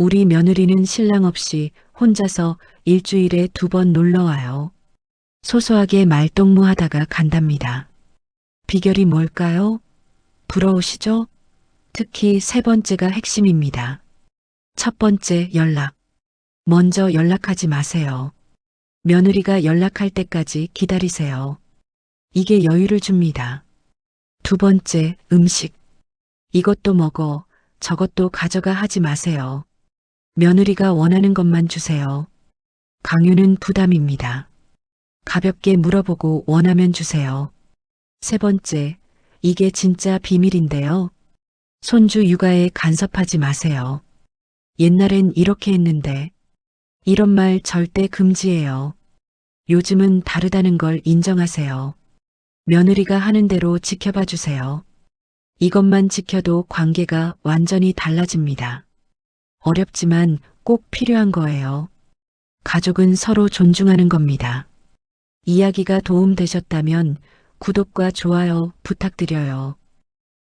우리 며느리는 신랑 없이 혼자서 일주일에 두 번 놀러 와요. 소소하게 말동무하다가 간답니다. 비결이 뭘까요? 부러우시죠? 특히 세 번째가 핵심입니다. 첫 번째 연락. 먼저 연락하지 마세요. 며느리가 연락할 때까지 기다리세요. 이게 여유를 줍니다. 두 번째, 음식. 이것도 먹어, 저것도 가져가 하지 마세요. 며느리가 원하는 것만 주세요. 강요는 부담입니다. 가볍게 물어보고 원하면 주세요. 세 번째, 이게 진짜 비밀인데요. 손주 육아에 간섭하지 마세요. 옛날엔 이렇게 했는데, 이런 말 절대 금지예요. 요즘은 다르다는 걸 인정하세요. 며느리가 하는 대로 지켜봐 주세요. 이것만 지켜도 관계가 완전히 달라집니다. 어렵지만 꼭 필요한 거예요. 가족은 서로 존중하는 겁니다. 이야기가 도움되셨다면 구독과 좋아요 부탁드려요.